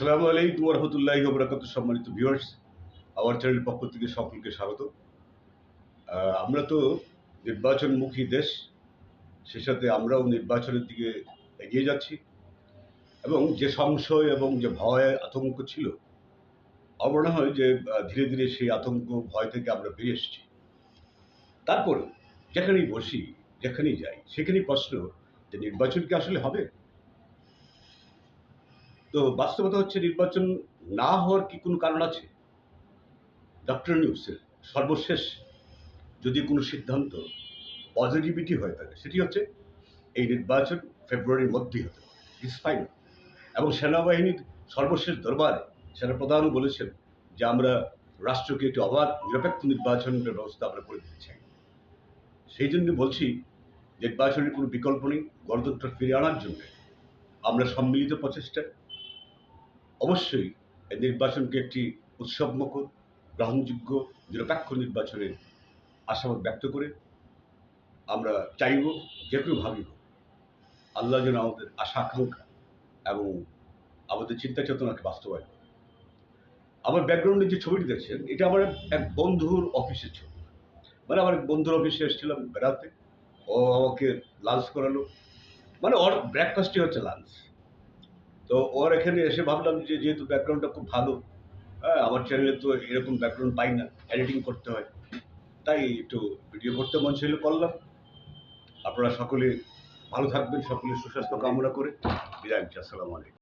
আসসালামু আলাইকুম রহমতুল্লাহি ওবরাকাত সম্মানিত ভিউয়ার্স আমার চ্যানেলের পক্ষ থেকে সকলকে স্বাগত। আমরা তো নির্বাচনমুখী দেশ, সে সাথে আমরাও নির্বাচনের দিকে এগিয়ে যাচ্ছি। এবং যে সংশয় এবং যে ভয়, আতঙ্ক ছিল আমার মনে হয় যে ধীরে ধীরে সেই আতঙ্ক, ভয় থেকে আমরা বেরিয়ে এসেছি। তারপরে যেখানেই বসি, যেখানেই যাই, সেখানেই প্রশ্ন যে নির্বাচন কি আসলে হবে? তো বাস্তবতা হচ্ছে নির্বাচন না হওয়ার কি কোনো কারণ আছে? ডক্টর নিউজের সর্বশেষ যদি কোনো সিদ্ধান্ত পজিটিভিটি হয়ে থাকে সেটি হচ্ছে এই নির্বাচন ফেব্রুয়ারির মধ্যেই হতে পারে ইটস ফাইন এবং সেনাবাহিনীর সর্বশেষ দরবারে সেনাপ্রধানও বলেছেন যে আমরা রাষ্ট্রকে একটি অবাধ, নিরপেক্ষ নির্বাচনের ব্যবস্থা আমরা করে দিতে চাই। সেই জন্য বলছি, নির্বাচনের কোনো বিকল্প নেই, গণতন্ত্র ফিরে আনার জন্য আমরা সম্মিলিত প্রচেষ্টা অবশ্যই নির্বাচনকে একটি উৎসবমুখর, গ্রহণযোগ্য, নিরপেক্ষ নির্বাচনের আশাবাদ ব্যক্ত করে আমরা চাইব, যে কোনোভাবেই হোক আল্লাহ যেন আমাদের আশা, আকাঙ্ক্ষা এবং আমাদের চিন্তা চেতনাকে বাস্তবায়ন করে। আমার ব্যাকগ্রাউন্ডে যে ছবিটি দেখছেন, এটা আমার এক বন্ধুর অফিসের ছবি। মানে আমার এক বন্ধুর অফিসে এসেছিলাম বেড়াতে। ও আমাকে লাঞ্চ করালো। মানে ওর ব্রেকফাস্টই হচ্ছে লাঞ্চ। তো ওর এখানে এসে ভাবলাম যে যেহেতু ব্যাকগ্রাউন্ডটা খুব ভালো হ্যাঁ আমার চ্যানেলে তো এরকম ব্যাকগ্রাউন্ড পাই না এডিটিং করতে হয়। তাই একটু ভিডিও করতে মন ছিল করলাম। আপনারা সকলে ভালো থাকবেন সকলে সুস্বাস্থ্য কামনা করে। বিদায়। আসসালামু আলাইকুম।